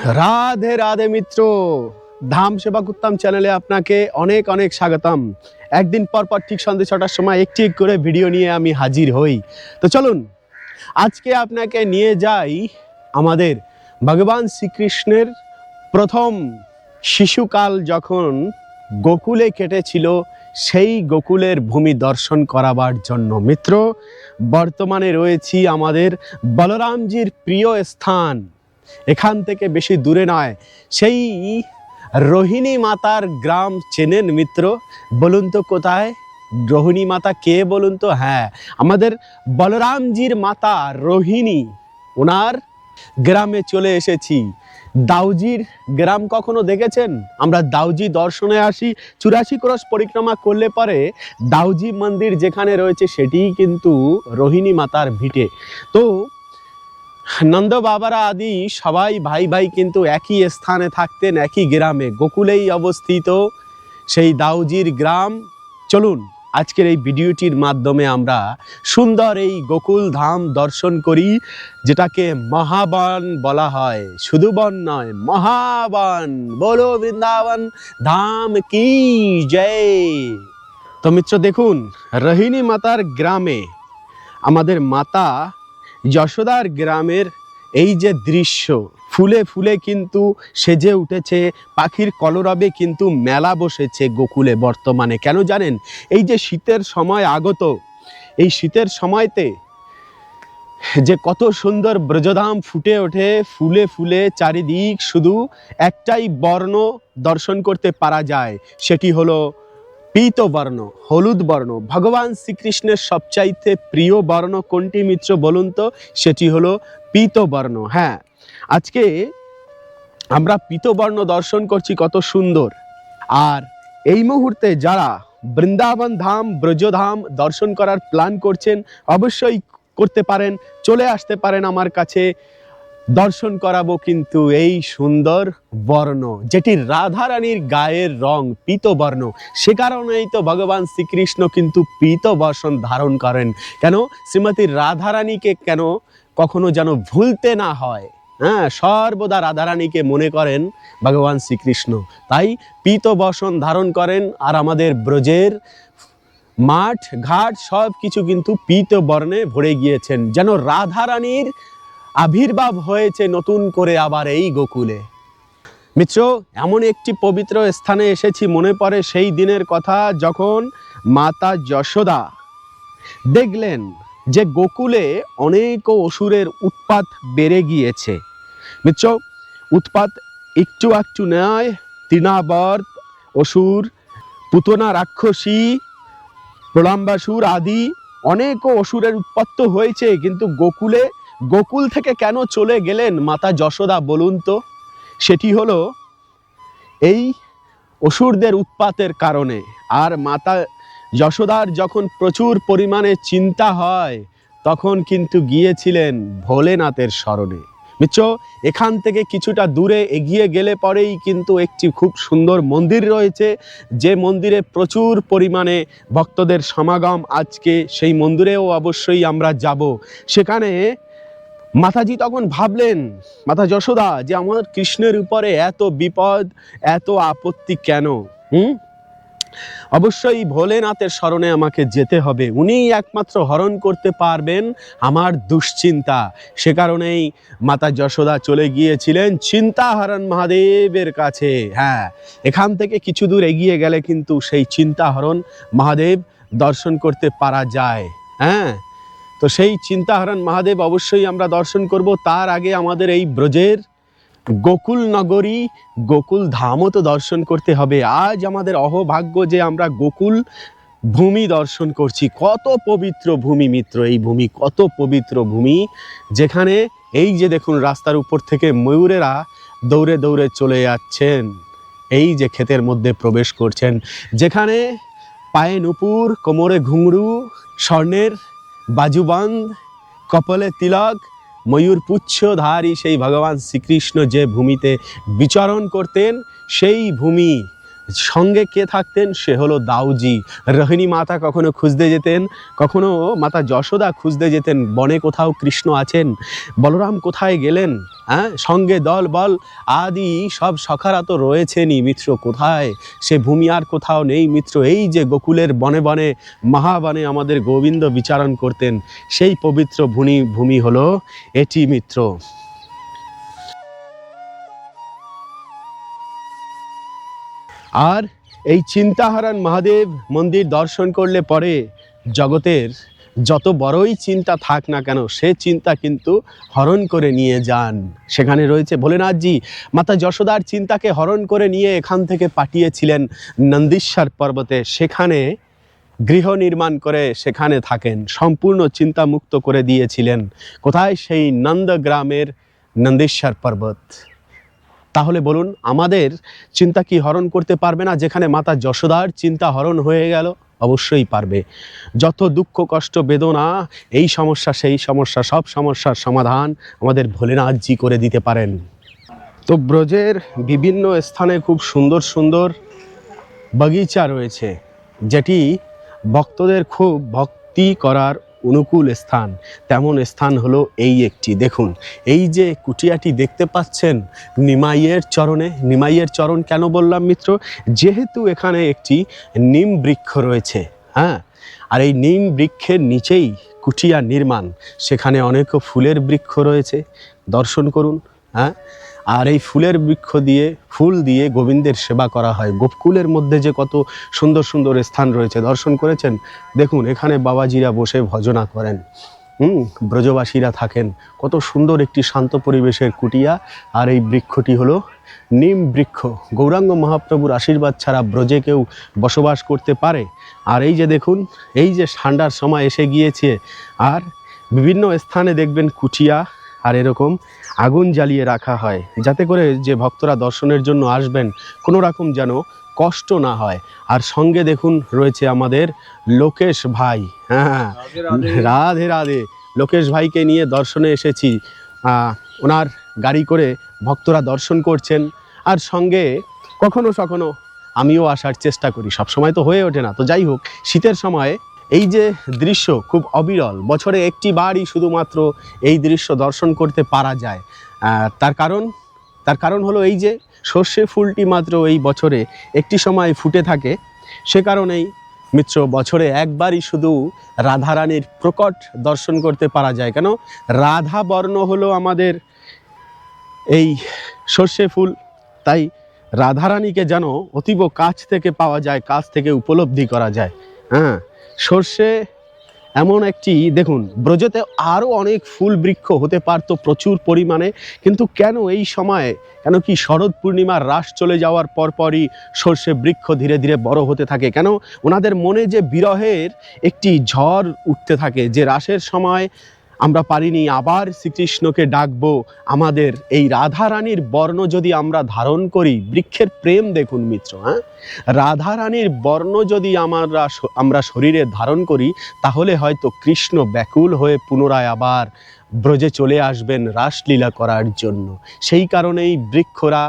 রাধে রাধে মিত্র। ধাম সেবা কুত্তাম চ্যানেলে আপনাকে অনেক অনেক স্বাগতম। একদিন পর পর ঠিক সন্ধ্যে ছটার সময় একটি করে ভিডিও নিয়ে আমি হাজির হই। তো চলুন, আজকে আপনাকে নিয়ে যাই আমাদের ভগবান শ্রীকৃষ্ণের প্রথম শিশুকাল যখন গোকুলে কেটেছিল, সেই গোকুলের ভূমি দর্শন করাবার জন্য। মিত্র, বর্তমানে রয়েছি আমাদের বলরামজির প্রিয় স্থান। এখান থেকে বেশি দূরে নয়। সেই রোহিণী মাতার গ্রাম চেনেন মিত্র। বলুন তো কোথায়? রোহিণী মাতা কে বলুন তো? হ্যাঁ আমাদের বলরামজির মাতা রোহিণী। ওনার গ্রামে চলে এসেছি। দাউজির গ্রাম কখনো দেখেছেন? আমরা দাউজি দর্শনে আসি, চুরাশি ক্রস পরিক্রমা করলে পরে দাউজি মন্দির যেখানে রয়েছে সেটিই কিন্তু রোহিণী মাতার ভিটে। তো নন্দ বাবারা আদি, সবাই ভাই ভাই কিন্তু একই স্থানে থাকতেন, একই গ্রামে। গোকুলেই অবস্থিত সেই দাউজির গ্রাম। চলুন, আজকের এই ভিডিওটির মাধ্যমে আমরা সুন্দর এই গোকুল ধাম দর্শন করি, যেটাকে মহাবন বলা হয়। শুধু বন নয়, মহাবন। বলো বৃন্দাবন ধাম কি? জয়। তো মিত্র, দেখুন, রহিণী মাতার গ্রামে আমাদের মাতা যশোদার গ্রামের এই যে দৃশ্য, ফুলে ফুলে কিন্তু সেজে উঠেছে, পাখির কলরবে কিন্তু মেলা বসেছে গোকুলে বর্তমানে। কেন জানেন? এই যে শীতের সময় আগত, এই শীতের সময়তে যে কত সুন্দর ব্রজধাম ফুটে ওঠে, ফুলে ফুলে চারিদিক শুধু একটাই বর্ণ দর্শন করতে পারা যায়। সেটি হলো পীত বর্ণ, হলুদ বর্ণ। ভগবান শ্রীকৃষ্ণের সবচাইতে প্রিয় বর্ণ কোনটি মিত্র বলুন তো? সেটি হলো পীত বর্ণ। হ্যাঁ আজকে আমরা পীত বর্ণ দর্শন করছি কত সুন্দর। আর এই মুহূর্তে যারা বৃন্দাবন ধাম ব্রজধাম দর্শন করার প্ল্যান করছেন, অবশ্যই করতে পারেন, চলে আসতে পারেন আমার কাছে। দর্শন করাবো কিন্তু এই সুন্দর বর্ণ, যেটি রাধারানীর গায়ের রং পীত বর্ণ। সে কারণেই তো ভগবান শ্রীকৃষ্ণ কিন্তু পীত বসন ধারণ করেন। কেন? শ্রীমতী রাধারানীকে কেন কখনো যেন ভুলতে না হয়? হ্যাঁ সর্বদা রাধারানীকে মনে করেন ভগবান শ্রীকৃষ্ণ। তাই পীত বসন ধারণ করেন আর আমাদের ব্রজের মাঠ, ঘাট সব কিছু কিন্তু পীত বর্ণে ভরে গিয়েছেন। যেন রাধারানীর আবির্ভাব হয়েছে নতুন করে আবার এই গোকুলে। মিত্র, এমন একটি পবিত্র স্থানে এসেছি, মনে পড়ে সেই দিনের কথা যখন মাতা যশোদা দেখলেন যে গোকুলে অনেক অসুরের উৎপাত বেড়ে গিয়েছে। মিত্র, উৎপাত একটু একটু নয়, তৃণাবর্ত, অসুর, পুতনা রাক্ষসী, প্রলম্বাসুর আদি অনেক অসুরের উৎপত্ত হয়েছে, কিন্তু গোকুলে গোকুল থেকে কেন চলে গেলেন মাতা যশোদা বলুন তো? সেটি হলো এই অসুরদের উৎপাতের কারণে। আর মাতা যশোদার যখন প্রচুর পরিমাণে চিন্তা হয়, তখন কিন্তু গিয়েছিলেন ভোলেনাথের স্মরণে। মিত্র, এখান থেকে কিছুটা দূরে এগিয়ে গেলে পরেই কিন্তু একটি খুব সুন্দর মন্দির রয়েছে। যে মন্দিরে প্রচুর পরিমাণে ভক্তদের সমাগম। আজকে সেই মন্দিরেও অবশ্যই আমরা যাব। সেখানে মাতাজি তখন ভাবলেন, মাতা যশোদা, যে আমার কৃষ্ণের উপরে এত বিপদ, এত আপত্তি কেন? হুম? অবশ্যই ভোলেনাথের স্মরণে আমাকে যেতে হবে। উনিই একমাত্র হরণ করতে পারবেন আমার দুশ্চিন্তা। সে কারণেই মাতা যশোদা চলে গিয়েছিলেন চিন্তাহরণ মহাদেবের কাছে। হ্যাঁ এখান থেকে কিছু দূর এগিয়ে গেলে কিন্তু সেই চিন্তাহরণ মহাদেব দর্শন করতে পারা যায়। হ্যাঁ তো সেই চিন্তাহরণ মহাদেব অবশ্যই আমরা দর্শন করব। তার আগে আমাদের এই ব্রজের গোকুল নগরী, গোকুল ধামও তো দর্শন করতে হবে। আজ আমাদের অহভাগ্য যে আমরা গোকুল ভূমি দর্শন করছি। কত পবিত্র ভূমি মিত্র এই ভূমি, কত পবিত্র ভূমি, যেখানে এই যে দেখুন রাস্তার উপর থেকে ময়ূরেরা দৌড়ে দৌড়ে চলে যাচ্ছেন। এই যে ক্ষেতের মধ্যে প্রবেশ করছেন, যেখানে পায়ে নুপুর কোমরে ঘুঙরু, স্বর্ণের বাজুবন্ধ কপলে তিলক ময়ূর পুচ্ছধারী সেই ভগবান শ্রীকৃষ্ণ যে ভূমিতে বিচরণ করতেন সেই ভূমি সঙ্গে কে থাকতেন? সে হলো দাউজি। রোহিণী মাতা কখনো খুঁজতে যেতেন? কখনো মাতা যশোদা খুঁজতে যেতেন? বনে কোথাও কৃষ্ণ আছেন? বলরাম কোথায় গেলেন? হ্যাঁ সঙ্গে দল বল আদি সব সখারা তো রয়েছেনই। মিত্র কোথায়? সে ভূমি আর কোথাও নেই মিত্র। এই যে গোকুলের বনে বনে, মহাবনে আমাদের গোবিন্দ বিচারণ করতেন। সেই পবিত্র ভূমি ভূমি হলো এটি মিত্র। আর এই চিন্তাহারান মহাদেব মন্দির দর্শন করলে পরে জগতের যত বড়ই চিন্তা থাক না কেন, সে চিন্তা কিন্তু হরণ করে নিয়ে যান। সেখানে রয়েছে ভোলেনাথজি, মাতা যশোদার চিন্তাকে হরণ করে নিয়ে এখান থেকে পাঠিয়েছিলেন নন্দীশ্বর পর্বতে। সেখানে গৃহ নির্মাণ করে সেখানে থাকেন, সম্পূর্ণ চিন্তামুক্ত করে দিয়েছিলেন। কোথায়? সেই নন্দগ্রামের নন্দীশ্বর পর্বত। তাহলে বলুন, আমাদের চিন্তা কি হরণ করতে পারবে না? যেখানে মাতা যশোদার চিন্তা হরণ হয়ে গেল, অবশ্যই পারবে। যত দুঃখ, কষ্ট, বেদনা, এই সমস্যা, সেই সমস্যা, সব সমস্যার সমাধান আমাদের ভোলেনাথজি করে দিতে পারেন। তো ব্রজের বিভিন্ন স্থানে খুব সুন্দর সুন্দর বাগিচা রয়েছে, যেটি ভক্তদের খুব ভক্তি করার অনুকূল স্থান, তেমন স্থান হলো এই একটি। দেখুন, এই যে কুটিয়াটি দেখতে পাচ্ছেন, নিমাইয়ের চরণে, নিমাইয়ের চরণ কেন বললাম মিত্র? যেহেতু এখানে একটি নিম বৃক্ষ রয়েছে হ্যাঁ? আর এই নিম বৃক্ষের নিচেই কুটিয়া নির্মাণ, সেখানে অনেক ফুলের বৃক্ষ রয়েছে। দর্শন করুন হ্যাঁ? আর এই ফুলের বৃক্ষ দিয়ে, ফুল দিয়ে গোবিন্দের সেবা করা হয়। গোপকুলের মধ্যে যে কত সুন্দর সুন্দর স্থান রয়েছে, দর্শন করেছেন? দেখুন, এখানে বাবাজিরা বসে ভজনা করেন। হুম, ব্রজবাসীরা থাকেন। কত সুন্দর একটি শান্ত পরিবেশের কুটিয়া। আর এই বৃক্ষটি হলো নিম বৃক্ষ। গৌরাঙ্গ মহাপ্রভুর আশীর্বাদ ছাড়া ব্রজে কেউ বসবাস করতে পারে। আর এই যে দেখুন, এই যে ঠান্ডার সময় এসে গিয়েছে। আর বিভিন্ন স্থানে দেখবেন কুটিয়া আর এরকম আগুন জ্বালিয়ে রাখা হয়। যাতে করে যে ভক্তরা দর্শনের জন্য আসবেন কোনো রকম যেন কষ্ট না হয়। আর সঙ্গে দেখুন রয়েছে আমাদের লোকেশ ভাই। হ্যাঁ রাধে রাধে। লোকেশ ভাইকে নিয়ে দর্শনে এসেছি। ওনার গাড়ি করে ভক্তরা দর্শন করছেন। আর সঙ্গে কখনো কখনো আমিও আসার চেষ্টা করি। সব সময় তো হয়ে ওঠে না। তো যাই হোক শীতের সময় এই যে দৃশ্য খুব অবিরল। বছরে একটি বারই শুধুমাত্র এই দৃশ্য দর্শন করতে পারা যায়। তার কারণ? তার কারণ হলো এই যে সর্ষে ফুলটি মাত্র এই বছরে একটি সময় ফুটে থাকে। সে কারণেই মিত্র, বছরে একবারই শুধু রাধারানীর প্রকট দর্শন করতে পারা যায়। কেন? রাধা বর্ণ হলো আমাদের এই সর্ষে ফুল। তাই রাধারানীকে যেন অতীব কাছ থেকে পাওয়া যায়, কাছ থেকে উপলব্ধি করা যায়। হ্যাঁ? সর্ষে এমন একটি, দেখুন, ব্রজতে আরও অনেক ফুল বৃক্ষ হতে পারত প্রচুর পরিমাণে, কিন্তু কেন এই সময়ে, কেন কি শরৎ পূর্ণিমার রাস চলে যাওয়ার পরপরই সর্ষে বৃক্ষ ধীরে ধীরে বড় হতে থাকে? কেন ওনাদের মনে যে বিরহের একটি ঝড় উঠতে থাকে, যে রাসের সময় আমরা পারিনি, আবার শ্রীকৃষ্ণকে ডাকবো। আমাদের এই রাধারানীর বর্ণ যদি আমরা ধারণ করি, বৃক্ষের প্রেম দেখুন মিত্র হ্যাঁ? রাধারানীর বর্ণ যদি আমরা আমরা শরীরে ধারণ করি, তাহলে হয়তো কৃষ্ণ ব্যাকুল হয়ে পুনরায় আবার ব্রজে চলে আসবেন রাসলীলা করার জন্য। সেই কারণেই বৃক্ষরা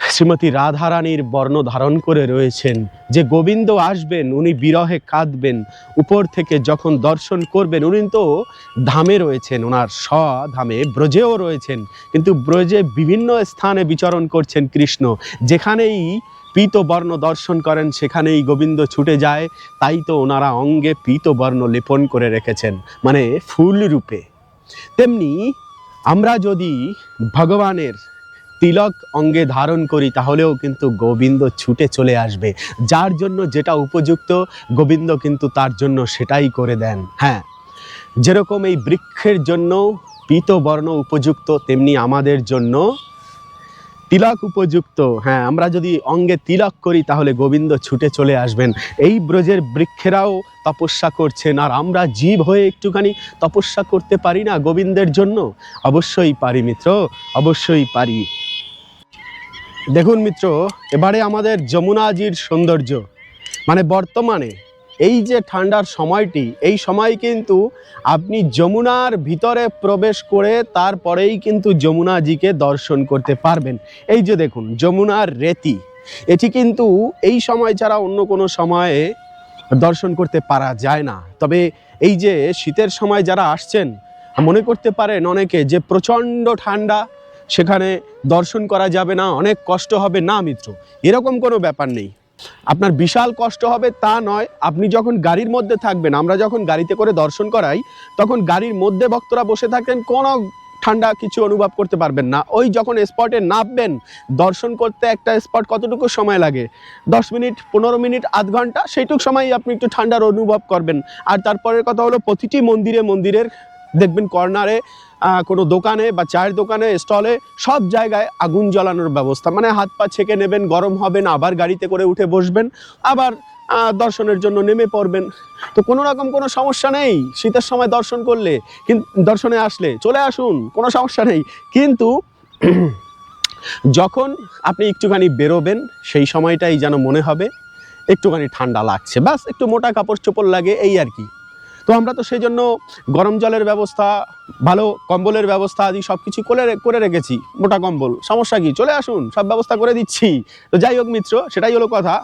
শ্রীমতী রাধারানীর বর্ণ ধারণ করে রয়েছেন। যে গোবিন্দ আসবেন, উনি বিরহে কাঁদবেন, উপর থেকে যখন দর্শন করবেন, উনি তো ধামে রয়েছেন, ওনার স্ব ধামে ব্রজেও রয়েছেন। কিন্তু ব্রজে বিভিন্ন স্থানে বিচরণ করছেন কৃষ্ণ। যেখানেই পীতবর্ণ দর্শন করেন, সেখানেই গোবিন্দ ছুটে যায়। তাই তো ওনারা অঙ্গে পীতবর্ণ লেপন করে রেখেছেন মানে ফুল রূপে। তেমনি আমরা যদি ভগবানের তিলক অঙ্গে ধারণ করি, তাহলেও কিন্তু গোবিন্দ ছুটে চলে আসবে। যার জন্য যেটা উপযুক্ত, গোবিন্দ কিন্তু তার জন্য সেটাই করে দেন। হ্যাঁ যেরকম এই বৃক্ষের জন্য পীতবর্ণ উপযুক্ত, তেমনি আমাদের জন্য তিলক উপযুক্ত। হ্যাঁ আমরা যদি অঙ্গে তিলক করি, তাহলে গোবিন্দ ছুটে চলে আসবেন। এই ব্রজের বৃক্ষেরাও তপস্যা করছেন। আর আমরা জীব হয়ে একটুখানি তপস্যা করতে পারি না গোবিন্দের জন্য? অবশ্যই পারি মিত্র, অবশ্যই পারি। দেখুন মিত্র, এবারে আমাদের যমুনাজির সৌন্দর্য। মানে বর্তমানে এই যে ঠান্ডার সময়টি, এই সময় কিন্তু আপনি যমুনার ভিতরে প্রবেশ করে তারপরেই কিন্তু যমুনাজিকে দর্শন করতে পারবেন। এই যে দেখুন, যমুনার রেতি। এটি কিন্তু এই সময় ছাড়া অন্য কোনো সময়ে দর্শন করতে পারা যায় না। তবে এই যে শীতের সময় যারা আসছেন, মনে করতে পারেন অনেকে যে প্রচণ্ড ঠান্ডা সেখানে দর্শন করা যাবে না, অনেক কষ্ট হবে। না, মিত্র, এরকম কোনো ব্যাপার নেই। আপনার বিশাল কষ্ট হবে তা নয়, আপনি যখন গাড়ির মধ্যে থাকবেন, আমরা যখন গাড়িতে করে দর্শন করাই, তখন গাড়ির মধ্যে ভক্তরা বসে থাকেন কোনো ঠান্ডা কিছু অনুভব করতে পারবেন না। ওই যখন স্পটে নামবেন, দর্শন করতে একটা স্পট কতটুকু সময় লাগে? দশ মিনিট, পনেরো মিনিট, আধ ঘণ্টা, সেইটুক সময় আপনি একটু ঠান্ডার অনুভব করবেন। আর তারপরের কথা হলো, প্রতিটি মন্দিরে মন্দিরের, দেখবেন কর্নারে কোনো দোকানে বা চায়ের দোকানে, স্টলে, সব জায়গায় আগুন জ্বালানোর ব্যবস্থা। মানে হাত পা ছেঁকে নেবেন, গরম হবেন আবার গাড়িতে করে উঠে বসবেন, আবার দর্শনের জন্য নেমে পড়বেন। তো কোনো রকম কোনো সমস্যা নেই। শীতের সময় দর্শন করলে কিন্তু দর্শনে আসলে, চলে আসুন, কোনো সমস্যা নেই। কিন্তু যখন আপনি একটুখানি বেরোবেন, সেই সময়টাই যেন মনে হবে, একটুখানি ঠান্ডা লাগছে। ব্যাস, একটু মোটা কাপড় চোপড় লাগে, এই আর কি। তো আমরা তো সেই জন্য গরম জলের ব্যবস্থা, ভালো কম্বলের ব্যবস্থা আদি সব কিছু করে করে রেখেছি, মোটা কম্বল। সমস্যা কি? চলে আসুন, সব ব্যবস্থা করে দিচ্ছি। তো যাই হোক মিত্র, সেটাই হলো কথা।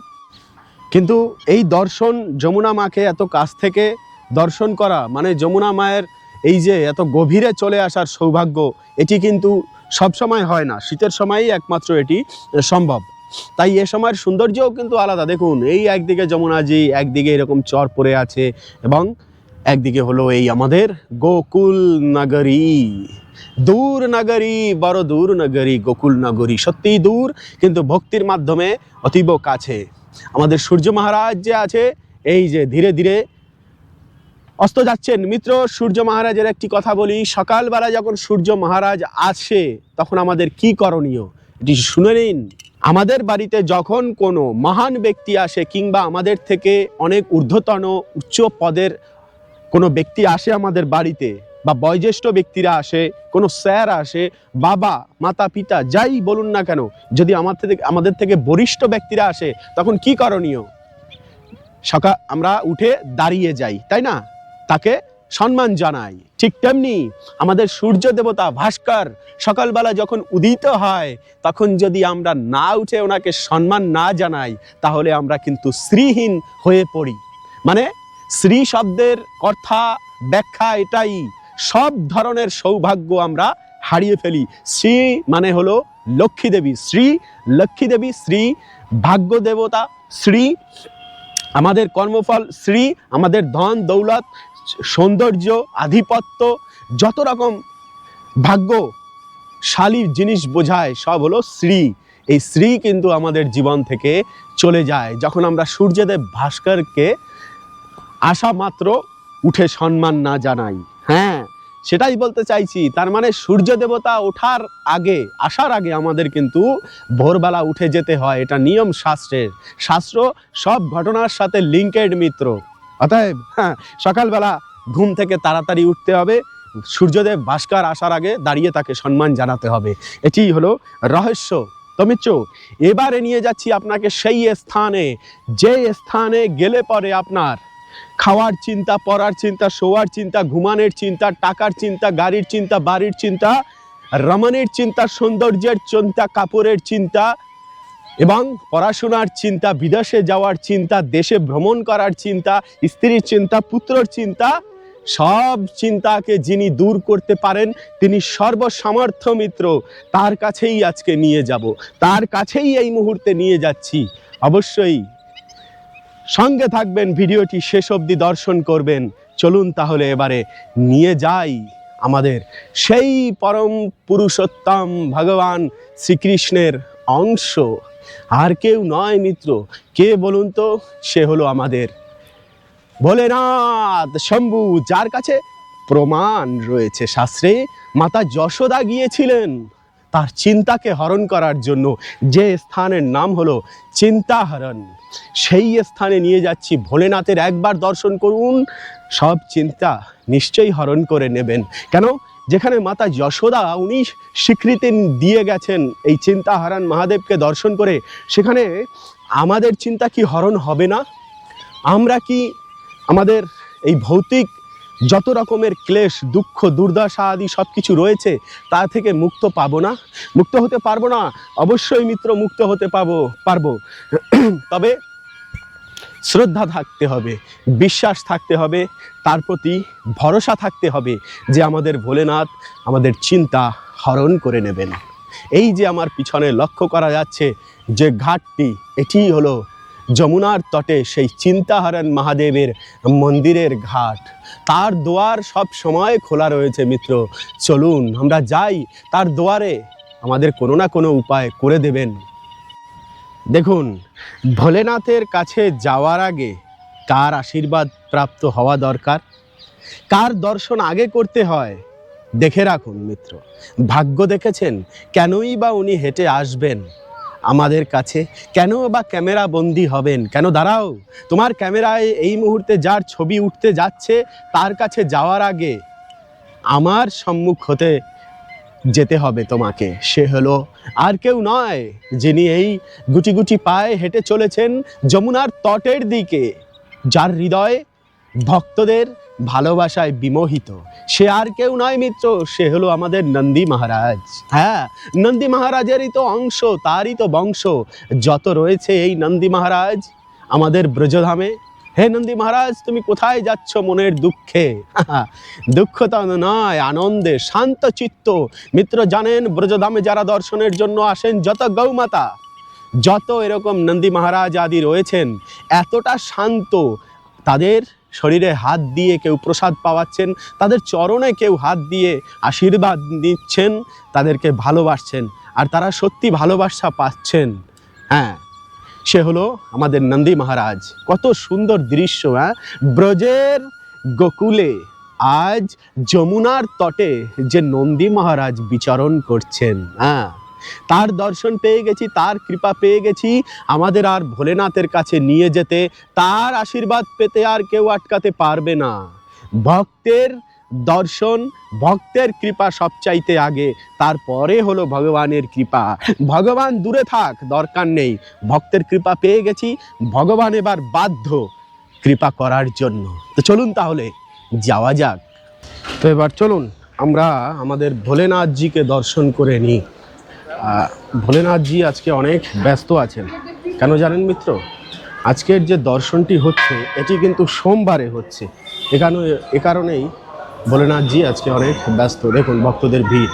কিন্তু এই দর্শন যমুনা মাকে এত কাছ থেকে দর্শন করা মানে যমুনা মায়ের এই যে এত গভীরে চলে আসার সৌভাগ্য, এটি কিন্তু সব সময় হয় না। শীতের সময়ই একমাত্র এটি সম্ভব। তাই এ সময়ের সৌন্দর্যও কিন্তু আলাদা। দেখুন, এই একদিকে যমুনাজি, একদিকে এরকম চর পড়ে আছে এবং একদিকে হলো এই আমাদের গোকুল নগরী। দূর নগরী, বড় দূর নগরী, গোকুল নগরী। সত্যিই দূর, কিন্তু ভক্তির মাধ্যমে অতীব কাছে। আমাদের সূর্য মহারাজ যে আছে, এই যে ধীরে ধীরে অস্ত যাচ্ছেন। মিত্র, সূর্য মহারাজের একটি কথা বলি, সকালবেলা যখন সূর্য মহারাজ আসে, তখন আমাদের কি করণীয়? এটি শুনে নিন। আমাদের বাড়িতে যখন কোনো মহান ব্যক্তি আসে, কিংবা আমাদের থেকে অনেক ঊর্ধ্বতন, উচ্চ পদের কোনো ব্যক্তি আসে আমাদের বাড়িতে বা বয়োজ্যেষ্ঠ ব্যক্তিরা আসে, কোনো স্যার আসে, বাবা, মাতা, পিতা, যাই বলুন না কেন, যদি আমার থেকে, আমাদের থেকে বরিষ্ঠ ব্যক্তিরা আসে, তখন কি করণীয়? সকাল আমরা উঠে দাঁড়িয়ে যাই, তাই না? তাকে সম্মান জানাই। ঠিক তেমনি আমাদের সূর্য দেবতা ভাস্কর সকালবেলা যখন উদিত হয়, তখন যদি আমরা না উঠে ওনাকে সম্মান না জানাই, তাহলে আমরা কিন্তু শ্রীহীন হয়ে পড়ি। মানে শ্রী শব্দের কথা, ব্যাখ্যা এটাই। সব ধরনের সৌভাগ্য আমরা হারিয়ে ফেলি। শ্রী মানে হলো লক্ষ্মী দেবী। শ্রী লক্ষ্মী দেবী, শ্রী ভাগ্য দেবতা শ্রী আমাদের কর্মফল, শ্রী আমাদের ধন, দৌলত, সৌন্দর্য, আধিপত্য, যত রকম ভাগ্যশালী জিনিস বোঝায়, সব হলো শ্রী। এই শ্রী কিন্তু আমাদের জীবন থেকে চলে যায়। যখন আমরা সূর্যদেব ভাস্করকে আসা মাত্র উঠে সম্মান না জানাই। হ্যাঁ সেটাই বলতে চাইছি। তার মানে সূর্য দেবতা ওঠার আগে, আসার আগে আমাদের কিন্তু ভোরবেলা উঠে যেতে হয়। এটা নিয়ম শাস্ত্রের। শাস্ত্র সব ঘটনার সাথে লিঙ্কেড মিত্র। অতএব হ্যাঁ সকালবেলা ঘুম থেকে তাড়াতাড়ি উঠতে হবে। সূর্যদেব ভাস্কর আসার আগে দাঁড়িয়ে তাকে সম্মান জানাতে হবে। এটি হলো রহস্য। তো মিত্র, এবারে নিয়ে যাচ্ছি আপনাকে সেই স্থানে। যে স্থানে গেলে পরে আপনার খাওয়ার চিন্তা, পড়ার চিন্তা, শোয়ার চিন্তা, ঘুমানোর চিন্তা, টাকার চিন্তা, গাড়ির চিন্তা, বাড়ির চিন্তা, রমণের চিন্তা, সৌন্দর্যের চিন্তা, কাপড়ের চিন্তা এবং পড়াশোনার চিন্তা, বিদেশে যাওয়ার চিন্তা, দেশে ভ্রমণ করার চিন্তা, স্ত্রীর চিন্তা, পুত্রর চিন্তা, সব চিন্তাকে যিনি দূর করতে পারেন, তিনি সর্বসামর্থ্য মিত্র। তার কাছেই আজকে নিয়ে যাব। তার কাছেই এই মুহূর্তে নিয়ে যাচ্ছি। অবশ্যই সঙ্গে থাকবেন, ভিডিওটি শেষ অবধি দর্শন করবেন। চলুন তাহলে এবারে নিয়ে যাই আমাদের সেই পরম পুরুষোত্তম ভগবান শ্রীকৃষ্ণের অংশ। আর কেউ নয় মিত্র, কে বলুন তো? সে হলো আমাদের ভোলেনাথ শম্ভু, যার কাছে প্রমাণ রয়েছে। শাস্ত্রে মাতা যশোদা গিয়েছিলেন। তার চিন্তাকে হরণ করার জন্য যে স্থানের নাম হলো চিন্তাহরণ। সেই স্থানে নিয়ে যাচ্ছি ভোলেনাথের একবার দর্শন করুন। সব চিন্তা নিশ্চয়ই হরণ করে নেবেন। কেন? যেখানে মাতা যশোদা উনি স্বীকৃতি দিয়ে গেছেন এই চিন্তাহারান মহাদেবকে দর্শন করে, সেখানে আমাদের চিন্তা কি হরণ হবে না? আমরা কি আমাদের এই ভৌতিক যত রকমের ক্লেশ, দুঃখ, দুর্দশা আদি সব কিছু রয়েছে, তা থেকে মুক্ত পাবো না। মুক্ত হতে পারব না, অবশ্যই মিত্র মুক্ত হতে পাবো, পারব। তবে শ্রদ্ধা থাকতে হবে, বিশ্বাস থাকতে হবে, তার প্রতি ভরসা থাকতে হবে যে আমাদের ভোলেনাথ আমাদের চিন্তা হরণ করে নেবেন। এই যে আমার পিছনে লক্ষ্য করা যাচ্ছে, যে ঘাটটি এটিই হলো যমুনার তটে সেই চিন্তাহারণ মহাদেবের মন্দিরের ঘাট। তার দোয়ার সব সময় খোলা রয়েছে, মিত্র। চলুন, আমরা যাই। তার দোয়ারে আমাদের কোনো না কোনো উপায় করে দেবেন। দেখুন, ভোলেনাথের কাছে যাওয়ার আগে কার আশীর্বাদ প্রাপ্ত হওয়া দরকার। কার দর্শন আগে করতে হয়, দেখে রাখুন, মিত্র। ভাগ্য দেখেছেন, কেনই বা উনি হেঁটে আসবেন। আমাদের কাছে। কেন বা ক্যামেরা বন্দি হবেন? কেন দাঁড়াও। তোমার ক্যামেরায় এই মুহূর্তে যার ছবি উঠতে যাচ্ছে, তার কাছে যাওয়ার আগে আমার সম্মুখ হতে যেতে হবে তোমাকে। সে হলো আর কেউ নয়, যিনি এই গুটি গুটি পায়ে হেঁটে চলেছেন যমুনার তটের দিকে, যার হৃদয় ভক্তদের ভালোবাসায় বিমোহিত। সে আর কেউ নয় মিত্র, সে হলো আমাদের নন্দী মহারাজ। হ্যাঁ নন্দী মহারাজেরই তো অংশ, তারই তো বংশ। যত রয়েছে এই নন্দী মহারাজ, আমাদের ব্রজধামে। হে নন্দী মহারাজ, তুমি কোথায় যাচ্ছ মনের দুঃখে? দুঃখ তো নয়, আনন্দে শান্ত চিত্ত। মিত্র জানেন, ব্রজধামে যারা দর্শনের জন্য আসেন, যত গৌমাতা, যত এরকম নন্দী মহারাজ আদি রয়েছেন, এতটা শান্ত। তাদের শরীরে হাত দিয়ে কেউ প্রসাদ পাওয়াচ্ছেন, তাদের চরণে কেউ হাত দিয়ে আশীর্বাদ দিচ্ছেন তাদেরকে ভালোবাসছেন, আর তারা সত্যি ভালোবাসা পাচ্ছেন। হ্যাঁ সে হলো আমাদের নন্দী মহারাজ। কত সুন্দর দৃশ্য হ্যাঁ? ব্রজের গোকুলে আজ যমুনার তটে যে নন্দী মহারাজ বিচরণ করছেন হ্যাঁ? তার দর্শন পেয়ে গেছি, তার কৃপা পেয়ে গেছি। আমাদের আর ভোলেনাথের কাছে নিয়ে যেতে, তার আশীর্বাদ পেতে আর কেউ আটকাতে পারবে না। ভক্তের দর্শন, ভক্তের কৃপা সবচাইতে আগে, তারপরে হলো ভগবানের কৃপা। ভগবান দূরে থাক, দরকার নেই। ভক্তের কৃপা পেয়ে গেছি, ভগবান এবার বাধ্য কৃপা করার জন্য। তো চলুন তাহলে, যাওয়া যাক। তো এবার চলুন, আমরা আমাদের ভোলেনাথজিকে দর্শন করে নিই। ভোলেনাথজি আজকে অনেক ব্যস্ত আছেন। কেন জানেন মিত্র? আজকের যে দর্শনটি হচ্ছে, এটি কিন্তু সোমবারে হচ্ছে। এখানে এ কারণেই ভোলেনাথজি আজকে অনেক ব্যস্ত। দেখুন, ভক্তদের ভিড়।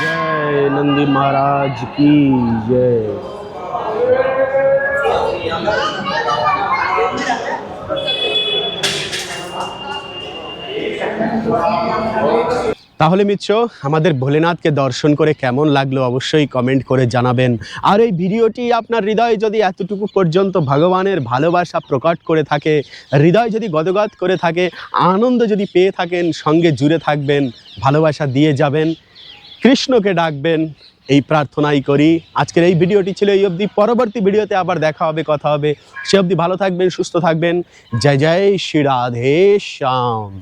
जय नंदी महाराज की जय। তাহলে মিত্র, আমাদের ভোলেনাথকে দর্শন করে কেমন লাগল অবশ্যই কমেন্ট করে জানাবেন। আর এই ভিডিওটি আপনার হৃদয় যদি এতটুকু পর্যন্ত ভগবানের ভালোবাসা প্রকট করে থাকে, হৃদয় যদি গদগদ করে থাকে, আনন্দ যদি পেয়ে থাকেন, সঙ্গে জুড়ে থাকবেন, ভালোবাসা দিয়ে যাবেন, কৃষ্ণকে ডাকবেন, এই প্রার্থনাই করি। আজকের এই ভিডিওটি ছিল এই অবধি। পরবর্তী ভিডিওতে আবার দেখা হবে, কথা হবে। সে অবধি ভালো থাকবেন, সুস্থ থাকবেন। জয় জয়, শ্রী রাধে, শ্যাম।